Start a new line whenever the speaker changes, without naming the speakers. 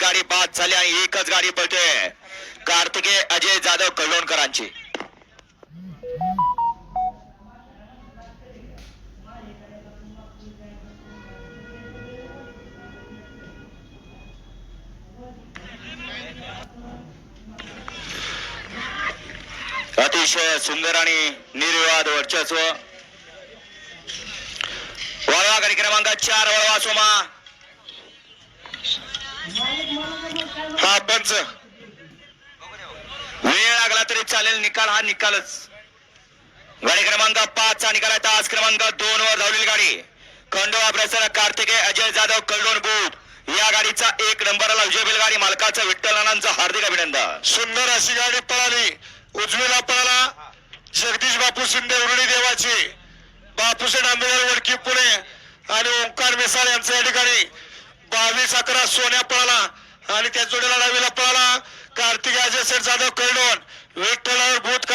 गाडी बाद झाली आणि एकच गाडी पळते. कार्तिके अजय जाधव कळवणकरांची. अतिशय सुंदर आणि निर्विवाद वर्चस्व. वळवा गाडी क्रमांक चार वळवा सोमा. हा पंच. वेळ लागला तरी चालेल निकाल हा निकालच. गाडी क्रमांक पाच चा निकाल आहे. तास क्रमांक दोन वर धावलेली गाडी. खंडोबा प्रसन्न कार्तिके अजय जाधव कल्डोन बूट या गाडीचा एक नंबरला विजय बैलगाडी मालकाचा विठ्ठल नानांचं हार्दिक अभिनंदन.
सुंदर अशी गाडी पळाली. उजवीला पळाला. जगदीश बापू शिंदे उरुळी देवाची. बापूसे आंबेडकर वडकी पुणे आणि ओंकार मिसाळ यांचं या ठिकाणी बावीस अकरा सोन्या पळाला. आणि त्या जोडीला डावीला पळाला. कार्तिक अजय सर जाधव कळडोन विठ्ठलावर भूत